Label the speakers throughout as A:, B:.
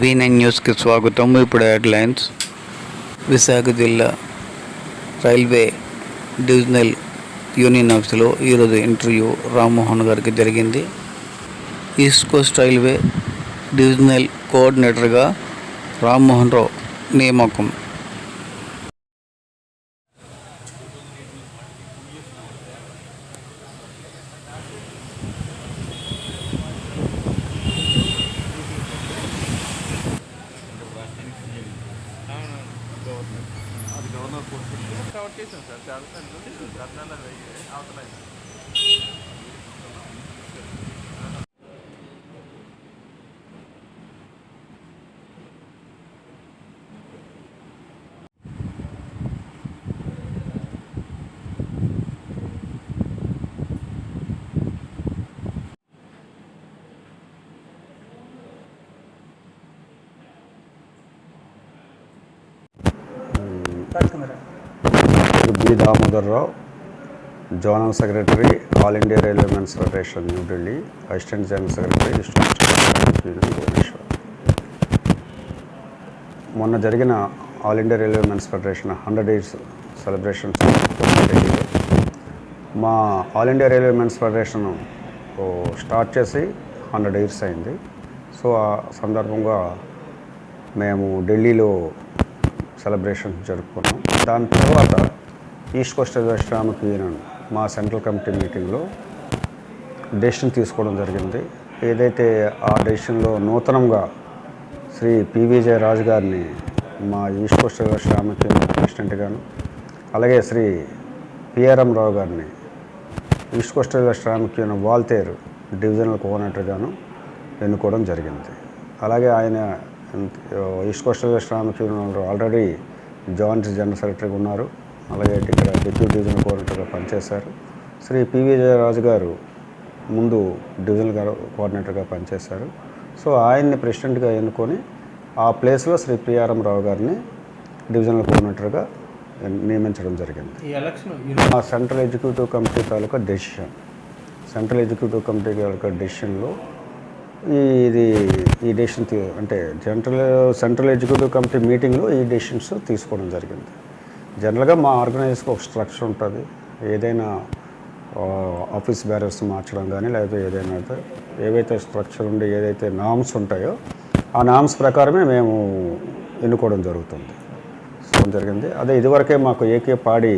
A: వి న్యూస్కి స్వాగతం. ఇప్పుడు హెడ్లైన్స్ విశాఖ జిల్లా రైల్వే డివిజనల్ యూనియన్ ఆఫీసులో ఈరోజు ఇంటర్వ్యూ రామ్మోహన్ గారికి జరిగింది. ఈస్ట్ కోస్ట్ రైల్వే డివిజనల్ కోఆర్డినేటర్గా రామ్మోహన్ రావు నియామకం
B: చేసాం సార్. చాలా సార్లు.
C: Damodar Rao zonal secretary all India railway men's federation New Delhi assistant general secretary Bhubaneswar. మొన్న జరిగిన all India railway men's federation hundred years celebrations మా all India railway men's federation start చేసి hundred years అయింది. So ఆ సందర్భంగా మేము ఢిల్లీలో celebration జరుపుకున్నాం. దాని తర్వాత ఈస్ట్ కోస్ట్ శ్రామిక యూనియన్ మా సెంట్రల్ కమిటీ మీటింగ్లో డెసిషన్ తీసుకోవడం జరిగింది. ఏదైతే ఆ డెసిషన్లో నూతనంగా శ్రీ పివిజయ రాజు గారిని మా ఈస్ట్ కోస్ట్ శ్రామిక యూనియన్ అలాగే శ్రీ పిఆర్ఎం రావు గారిని east coast Shramik union Waltair divisional కోఆర్డినేటర్గాను ఎన్నుకోవడం జరిగింది. అలాగే ఆయన east coastal Shramik already joint general సెక్రటరీగా ఉన్నారు. అలాగే ఇక్కడ డిప్యూటీ డివిజనల్ కోఆర్డినేటర్గా పనిచేశారు. శ్రీ పివి జయరాజు గారు ముందు డివిజనల్ గారు కోఆర్డినేటర్గా పనిచేశారు. సో ఆయన్ని ప్రెసిడెంట్గా ఎన్నుకొని ఆ ప్లేస్లో శ్రీ పిఆర్ఎం రావు గారిని డివిజనల్ కోఆర్డినేటర్గా నియమించడం జరిగింది. ఆ సెంట్రల్ ఎగ్జిక్యూటివ్ కమిటీ తాలూకా డెసిషన్ సెంట్రల్ ఎగ్జిక్యూటివ్ కమిటీ తాలూకా డెసిషన్లో ఈ ఇది ఈ డెసిషన్ అంటే జనరల్ సెంట్రల్ ఎగ్జిక్యూటివ్ కమిటీ మీటింగ్లో ఈ డెసిషన్స్ తీసుకోవడం జరిగింది. జనరల్గా మా ఆర్గనైజేషన్కి ఒక స్ట్రక్చర్ ఉంటుంది. ఏదైనా ఆఫీస్ బ్యారర్స్ మార్చడం కానీ లేకపోతే ఏదైనా అయితే ఏవైతే స్ట్రక్చర్ ఉండి ఏదైతే నామ్స్ ఉంటాయో ఆ నామ్స్ ప్రకారమే మేము ఎన్నుకోవడం జరుగుతుంది. సో జరిగింది. అదే ఇదివరకే మాకు ఏకే పాడి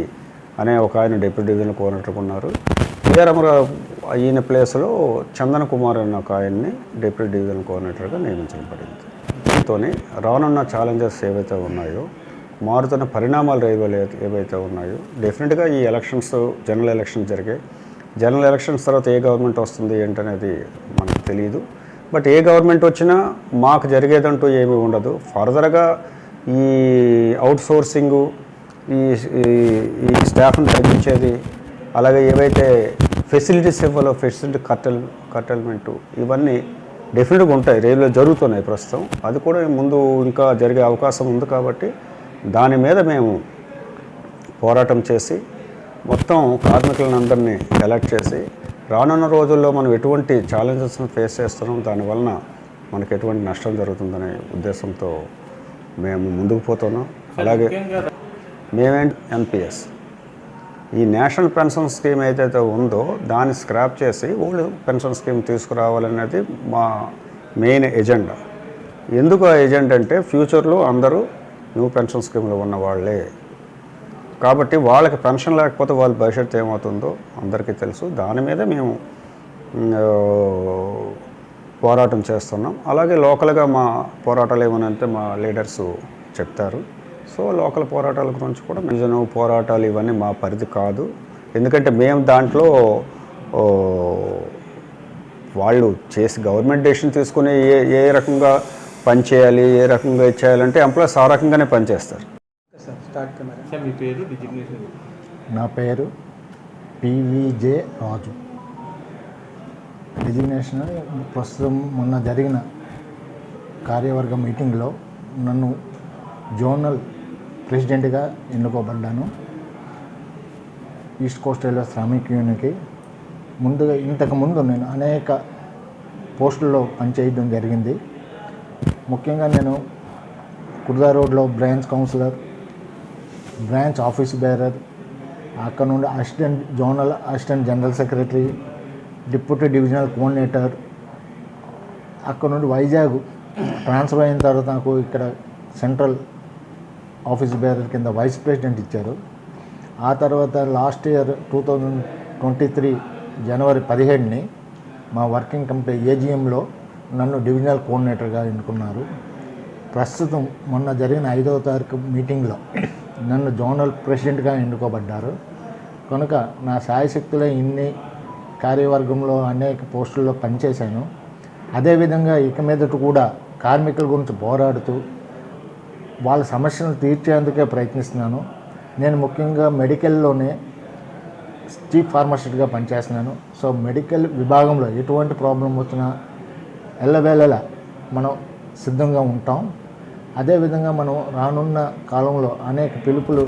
C: అనే ఒక ఆయన డిప్యూటీ డివిజన్ కోఆర్డినేటర్ ఉన్నారు. విజయరామరావు ఈయన ప్లేస్లో చందన కుమార్ అనే ఒక ఆయన్ని డిప్యూటీ డివిజన్ కోఆర్డినేటర్గా నియమించబడింది. దీంతో రానున్న ఛాలెంజెస్ ఏవైతే ఉన్నాయో మారుతున్న పరిణామాలు ఏవైతే ఏవైతే ఉన్నాయో డెఫినెట్గా ఈ ఎలక్షన్స్ జనరల్ ఎలక్షన్స్ జరిగాయి. జనరల్ ఎలక్షన్స్ తర్వాత ఏ గవర్నమెంట్ వస్తుంది ఏంటనేది మనకు తెలియదు బట్ ఏ గవర్నమెంట్ వచ్చినా మాకు జరిగేదంటూ ఏమీ ఉండదు. ఫర్దర్గా ఈ అవుట్ సోర్సింగు ఈ ఈ- స్టాఫ్ను స్టాఫ్ని తగ్గించేది అలాగే ఏవైతే ఫెసిలిటీస్ ఇవ్వాలో ఫెసిలిటీ కట్టల్ కట్టల్మెంటు ఇవన్నీ డెఫినెట్గా ఉంటాయి. రైల్వే జరుగుతున్నాయి ప్రస్తుతం. అది కూడా ముందు ఇంకా జరిగే అవకాశం ఉంది కాబట్టి దాని మీద మేము పోరాటం చేసి మొత్తం కార్మికులందరినీ ఎలక్ట్ చేసి రానున్న రోజుల్లో మనం ఎటువంటి ఛాలెంజెస్ని ఫేస్ చేస్తున్నాం దానివలన మనకు ఎటువంటి నష్టం జరుగుతుందనే ఉద్దేశంతో మేము ముందుకు పోతున్నాం. అలాగే మేమేంటి ఎన్పిఎస్. ఈ నేషనల్ పెన్షన్ స్కీమ్ ఏదైతే ఉందో దాన్ని స్క్రాప్ చేసి ఓల్డ్ పెన్షన్ స్కీమ్ తీసుకురావాలనేది మా మెయిన్ ఎజెండా. ఎందుకు ఆ ఎజెండా అంటే ఫ్యూచర్లో అందరూ న్యూ పెన్షన్ స్కీమ్లో ఉన్న వాళ్ళే కాబట్టి వాళ్ళకి పెన్షన్ లేకపోతే వాళ్ళ భవిష్యత్తు ఏమవుతుందో అందరికీ తెలుసు. దాని మీద మేము పోరాటం చేస్తున్నాం. అలాగే లోకల్గా మా పోరాటాలు ఏమనంటే మా లీడర్స్ చెప్తారు. సో లోకల్ పోరాటాల గురించి కూడా నిజం పోరాటాలు ఇవన్నీ మా పరిధి కాదు. ఎందుకంటే మేము దాంట్లో వాళ్ళు చేసి గవర్నమెంట్ డెసిషన్ తీసుకుని ఏ ఏ రకంగా పని చేయాలి ఏ రకంగా చేయాలంటే ఎంప్లాయీస్ ఆ రకంగానే పనిచేస్తారు
B: సార్ మీ పేరు డిజిగ్నేషన్.
D: నా పేరు పివిజే రాజు. డిజిగ్నేషన్ ప్రస్తుతం మొన్న జరిగిన కార్యవర్గ మీటింగ్లో నన్ను జోనల్ ప్రెసిడెంట్గా ఎన్నుకోబడ్డాను. ఈస్ట్ కోస్ట్ రైల్వే శ్రామిక్ యూనియన్కి ముందుగా ఇంతకు ముందు నేను అనేక పోస్టుల్లో పనిచేయడం జరిగింది. ముఖ్యంగా నేను కుర్దా రోడ్లో branch councillor branch office bearer అక్కడ నుండి assistant zonal assistant general secretary deputy divisional coordinator అక్కడ నుండి వైజాగ్ ట్రాన్స్ఫర్ అయిన తర్వాత నాకు ఇక్కడ సెంట్రల్ ఆఫీస్ బేరర్ కింద వైస్ ప్రెసిడెంట్ ఇచ్చారు. ఆ తర్వాత last year two thousand twenty three జనవరి పదిహేడుని మా వర్కింగ్ కంపెనీ ఏజిఎంలో నన్ను డివిజనల్ కోఆర్డినేటర్గా ఎన్నుకున్నారు. ప్రస్తుతం మొన్న జరిగిన ఐదవ తారీఖు మీటింగ్లో నన్ను జోనల్ ప్రెసిడెంట్గా ఎన్నుకోబడ్డారు. కనుక నా సాయశక్తులు ఇన్ని కార్యవర్గంలో అనేక పోస్టుల్లో పనిచేశాను. అదేవిధంగా ఇక మీదట కూడా కార్మికుల గురించి పోరాడుతూ వాళ్ళ సమస్యలను తీర్చేందుకే ప్రయత్నిస్తున్నాను. నేను ముఖ్యంగా మెడికల్లోనే చీఫ్ ఫార్మసిస్ట్గా పనిచేస్తున్నాను. సో మెడికల్ విభాగంలో ఎటువంటి ప్రాబ్లం వచ్చినా ఎల్లవేళలా మనం సిద్ధంగా ఉంటాం. అదేవిధంగా మనం రానున్న కాలంలో అనేక పిలుపులు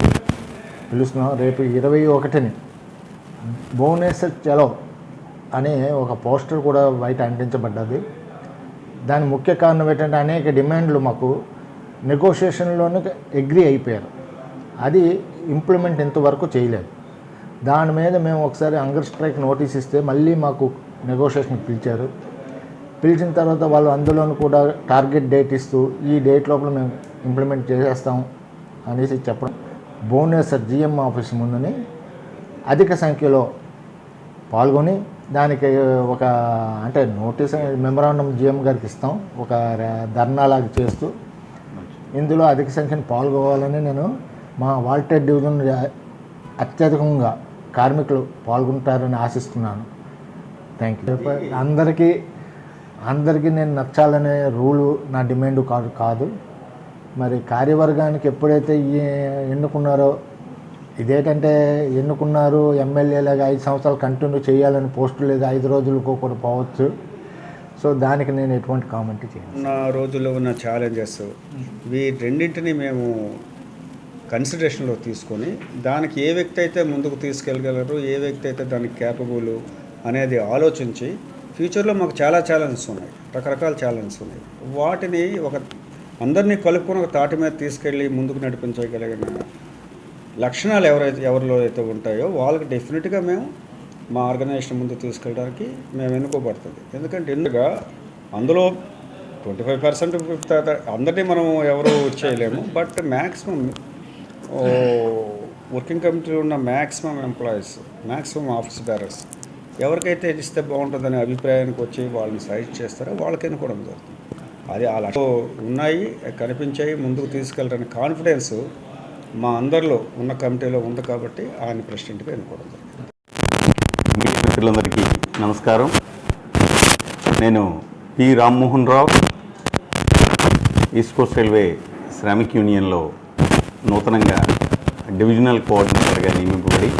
D: పిలుస్తున్నాం. రేపు ఇరవై ఒకటిని భువనేశ్వర్ చలో అనే ఒక పోస్టర్ కూడా బయట అంటించబడ్డది. దాని ముఖ్య కారణం ఏంటంటే అనేక డిమాండ్లు మాకు నెగోషియేషన్లోనే అగ్రి అయిపోయారు. అది ఇంప్లిమెంట్ ఇంతవరకు చేయలేదు. దాని మీద మేము ఒకసారి అంగర్ స్ట్రైక్ నోటీస్ ఇస్తే మళ్ళీ మాకు నెగోషియేషన్కి పిలిచారు. పిలిచిన తర్వాత వాళ్ళు అందులోనూ కూడా టార్గెట్ డేట్ ఇస్తూ ఈ డేట్ లోపల మేము ఇంప్లిమెంట్ చేసేస్తాం అనేసి చెప్పడం భువనేశ్వర్ జిఎం ఆఫీస్ ముందుని అధిక సంఖ్యలో పాల్గొని దానికి ఒక అంటే నోటీస్ మెమరాండం జిఎం గారికి ఇస్తాం ఒక ధర్నాలాగా చేస్తూ ఇందులో అధిక సంఖ్యను పాల్గొవాలని నేను మా వాల్టెడ్ డివిజన్ అత్యధికంగా కార్మికులు పాల్గొంటారని ఆశిస్తున్నాను. థ్యాంక్ యూ అందరికీ అందరికీ నేను నచ్చాలనే రూలు నా డిమాండ్ కాదు కాదు. మరి కార్యవర్గానికి ఎప్పుడైతే ఎన్నుకున్నారో ఇదేంటంటే ఎన్నుకున్నారు ఎమ్మెల్యేలాగా ఐదు సంవత్సరాలు కంటిన్యూ చేయాలని పోస్టు లేదా ఐదు రోజులకు కూడా పోవచ్చు. సో దానికి నేను ఎటువంటి కామెంట్ చేయను.
C: ఉన్న రోజుల్లో ఉన్న ఛాలెంజెస్ వీటి రెండింటిని మేము కన్సిడరేషన్లో తీసుకొని దానికి ఏ వ్యక్తి అయితే ముందుకు తీసుకెళ్ళగలరు ఏ వ్యక్తి అయితే దానికి క్యాపబుల్ అనేది ఆలోచించి ఫ్యూచర్లో మాకు చాలా ఛాలెంజెస్ ఉన్నాయి. రకరకాల ఛాలెంజెస్ ఉన్నాయి. వాటిని ఒక అందరినీ కలుపుకొని ఒక తాటి మీద తీసుకెళ్ళి ముందుకు నడిపించగలిగిన లక్షణాలు ఎవరైతే ఎవరిలో అయితే ఉంటాయో వాళ్ళకి డెఫినెట్గా మేము మా ఆర్గనైజేషన్ ముందు తీసుకెళ్ళడానికి మేము ఎన్నుకోబడుతుంది. ఎందుకంటే ఎందుగా అందులో ట్వంటీ ఫైవ్ పర్సెంట్ అందరినీ మనం ఎవరు చేయలేము. బట్ మ్యాక్సిమం వర్కింగ్ కమిటీలో ఉన్న maximum employees maximum office bearers ఎవరికైతే ఇస్తే బాగుంటుందనే అభిప్రాయానికి వచ్చి వాళ్ళని సజెస్ట్ చేస్తారో వాళ్ళకైనా కూడా జరుగుతుంది. అది అలా ఉన్నాయి కనిపించాయి ముందుకు తీసుకెళ్ళడానికి కాన్ఫిడెన్స్ మా అందరిలో ఉన్న కమిటీలో ఉంది కాబట్టి ఆయన ప్రెసిడెంట్గా ఎన్నుకోవడం జరిగింది
E: మిత్రులందరికీ నమస్కారం. నేను P. Rammohan Rao east coast railway Shramik యూనియన్లో నూతనంగా డివిజనల్ కోఆర్డినేటర్గా నియమింపబడి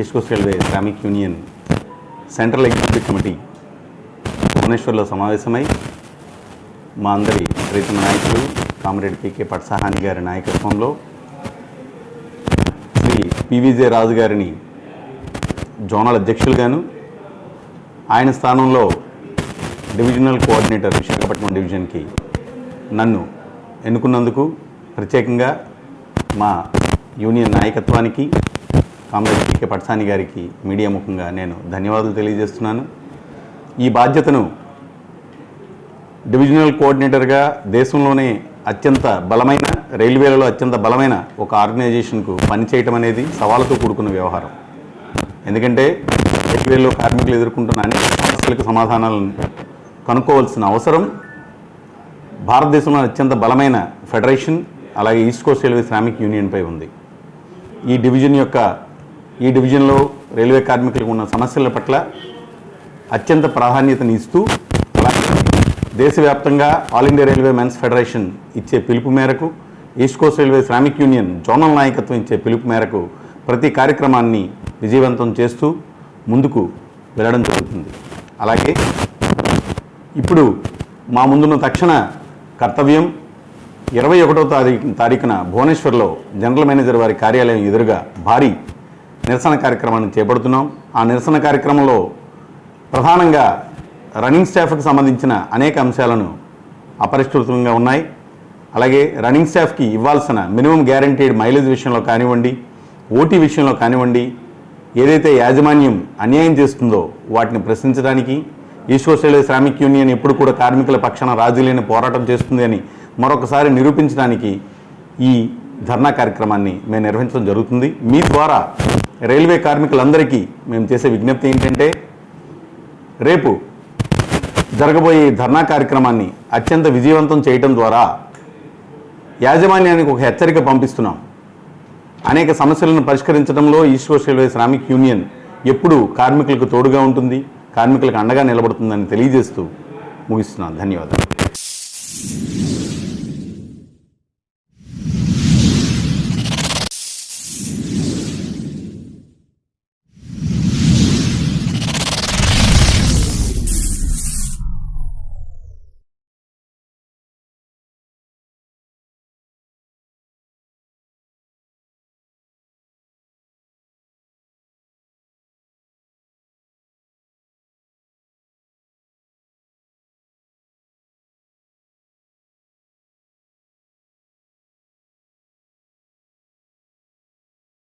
E: east coast railway Shramik union central executive committee భువనేశ్వర్లో సమావేశమై మా అందరి ప్రీతమ నాయకులు కామరేడ్ పీకే పట్సాహాని గారి నాయకత్వంలో శ్రీ పివిజే రాజు గారిని జోనల్ అధ్యక్షులుగాను ఆయన స్థానంలో డివిజనల్ కోఆర్డినేటర్ విశాఖపట్నం డివిజన్కి నన్ను ఎన్నుకున్నందుకు ప్రత్యేకంగా మా యూనియన్ నాయకత్వానికి కామ్రేడ్ పీకే పట్సాని గారికి మీడియా ముఖంగా నేను ధన్యవాదాలు తెలియజేస్తున్నాను. ఈ బాధ్యతను డివిజనల్ కోఆర్డినేటర్గా దేశంలోనే అత్యంత బలమైన రైల్వేలలో అత్యంత బలమైన ఒక ఆర్గనైజేషన్కు పనిచేయటం అనేది సవాళ్ళతో కూడుకున్న వ్యవహారం. ఎందుకంటే రైల్వేలో కార్మికులు ఎదుర్కొంటున్న అనేక సమస్యలకు సమాధానాలను కనుక్కోవాల్సిన అవసరం. భారతదేశంలో అత్యంత బలమైన ఫెడరేషన్ అలాగే ఈస్ట్ కోస్ట్ రైల్వే శ్రామిక్ యూనియన్పై ఉంది. ఈ డివిజన్ యొక్క ఈ డివిజన్లో రైల్వే కార్మికులకు ఉన్న సమస్యల పట్ల అత్యంత ప్రాధాన్యతని ఇస్తూ దేశవ్యాప్తంగా all India railway men's federation ఇచ్చే పిలుపు మేరకు east coast railway Shramik union zonal నాయకత్వం ఇచ్చే పిలుపు మేరకు ప్రతి కార్యక్రమాన్ని విజయవంతం చేస్తూ ముందుకు వెళ్ళడం జరుగుతుంది. అలాగే ఇప్పుడు మా ముందున్న తక్షణ కర్తవ్యం ఇరవై ఒకటో తారీఖు తారీఖున భువనేశ్వర్లో జనరల్ మేనేజర్ వారి కార్యాలయం ఎదురుగా భారీ నిరసన కార్యక్రమాన్ని చేపడుతున్నాం. ఆ నిరసన కార్యక్రమంలో ప్రధానంగా రన్నింగ్ స్టాఫ్కి సంబంధించిన అనేక అంశాలను అపరిష్కృతంగా ఉన్నాయి. అలాగే రన్నింగ్ స్టాఫ్కి ఇవ్వాల్సిన మినిమం గ్యారంటీడ్ మైలేజ్ విషయంలో కానివ్వండి ఓటీ విషయంలో కానివ్వండి ఏదైతే యాజమాన్యం అన్యాయం చేస్తుందో వాటిని ప్రశ్నించడానికి east coast railway Shramik union ఎప్పుడు కూడా కార్మికుల పక్షాన రాజీ లేని పోరాటం చేస్తుంది అని మరొకసారి నిరూపించడానికి ఈ ధర్నా కార్యక్రమాన్ని మేము నిర్వహించడం జరుగుతుంది. మీ ద్వారా రైల్వే కార్మికులందరికీ మేము చేసే విజ్ఞప్తి ఏంటంటే రేపు జరగబోయే ధర్నా కార్యక్రమాన్ని అత్యంత విజయవంతం చేయటం ద్వారా యాజమాన్యానికి ఒక హెచ్చరిక పంపిస్తున్నాం. అనేక సమస్యలను పరిష్కరించడంలో east coast railway Shramik union ఎప్పుడూ కార్మికులకు తోడుగా ఉంటుంది కార్మికులకు అండగా నిలబడుతుందని తెలియజేస్తూ ముగిస్తున్నాను. ధన్యవాదాలు.